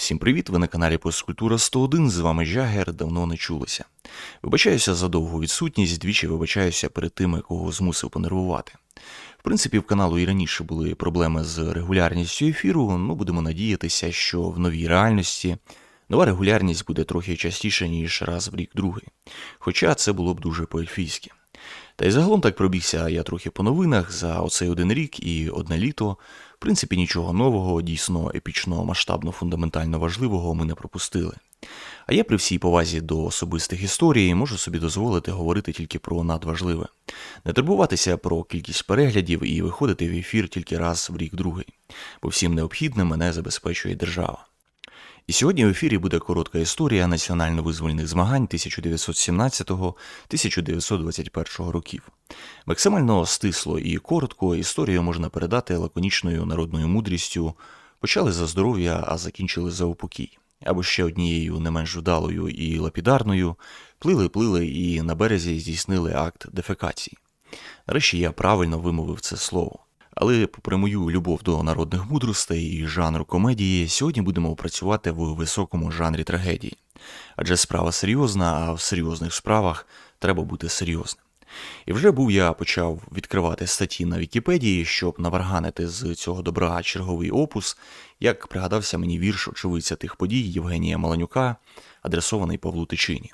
Всім привіт! Ви на каналі Посткультура 101. З вами Жагер, давно не чулися. Вибачаюся за довгу відсутність, двічі вибачаюся перед тими, кого змусив понервувати. В принципі, в каналу і раніше були проблеми з регулярністю ефіру, ну будемо надіятися, що в новій реальності нова регулярність буде трохи частіше, ніж раз в рік другий. Хоча це було б дуже по-ельфійськи. Та й загалом так пробігся я трохи по новинах за оцей один рік і одне літо. В принципі, нічого нового, дійсно епічно, масштабно, фундаментально важливого ми не пропустили. А я при всій повазі до особистих історій можу собі дозволити говорити тільки про надважливе, не турбуватися про кількість переглядів і виходити в ефір тільки раз в рік другий, бо всім необхідним мене забезпечує держава. І сьогодні в ефірі буде коротка історія національно-визвольних змагань 1917-1921 років. Максимально стисло і коротко історію можна передати лаконічною народною мудрістю. Почали за здоров'я, а закінчили за упокій. Або ще однією не менш вдалою і лапідарною, плили-плили і на березі здійснили акт дефекації. Нарешті я правильно вимовив це слово. Але, попри мою любов до народних мудростей і жанру комедії, сьогодні будемо працювати в високому жанрі трагедії. Адже справа серйозна, а в серйозних справах треба бути серйозним. І вже був я почав відкривати статті на Вікіпедії, щоб наварганити з цього добра черговий опус, як пригадався мені вірш очевидця тих подій Євгенія Маланюка, адресований Павлу Тичині.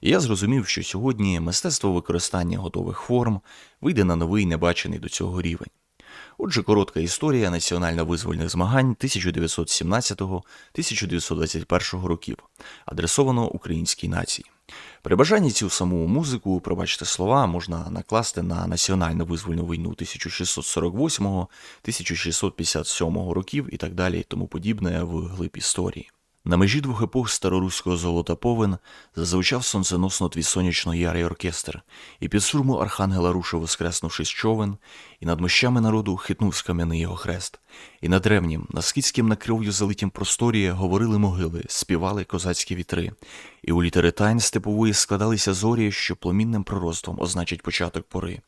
І я зрозумів, що сьогодні мистецтво використання готових форм вийде на новий небачений до цього рівень. Отже, коротка історія національно-визвольних змагань 1917-1921 років, адресовано українській нації. При бажанні цю саму музику, пробачте слова, можна накласти на національно-визвольну війну 1648-1657 років і так далі, і тому подібне в глиб історії. На межі двох епох староруського золота повен зазвучав сонценосно твій сонячно ярий оркестр, і під сурму архангела рушив воскреснувшись човен, і над мощами народу хитнув з кам'яний його хрест, і над древнім, на скітським на кров'ю залитім просторі говорили могили, співали козацькі вітри, і у літери тайн степової складалися зорі, що пломінним пророцтвом означить початок пори.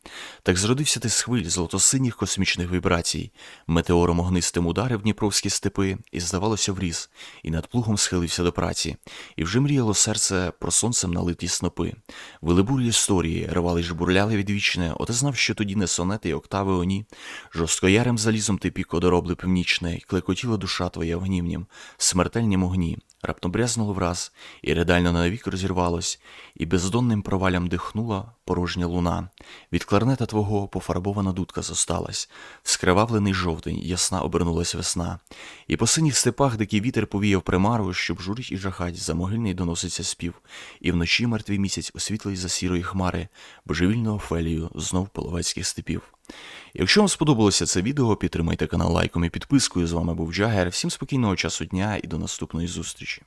Так зродився ти з хвиль золотосиніх космічних вібрацій, метеором огнистим ударив дніпровські степи, і, здавалося, вріс, і над плугом схилився до праці, і вже мріяло серце про сонцем налиті снопи. Вилибурі історії, рвали ж бурляли відвічне, оте знав, що тоді не сонети й октави оні. Жорсткоярим залізом ти пік одоробле північне, й клекотіла душа твоя в гнівнім, смертельнім огні. Раптом брязнуло враз, і ридально навік розірвалось, і бездонним провалям дихнула порожня луна. Від кларнета твого пофарбована дудка зосталась, скривавлений жовтень, ясна обернулась весна. І по синіх степах дикий вітер повіяв примару, щоб журить і жахать, за могильний доноситься спів, і вночі мертвий місяць освітлий за сірої хмари, божевільну Офелію знов половецьких степів. Якщо вам сподобалося це відео, підтримайте канал лайком і підпискою. З вами був Джагер. Всім спокійного часу дня і до наступної зустрічі.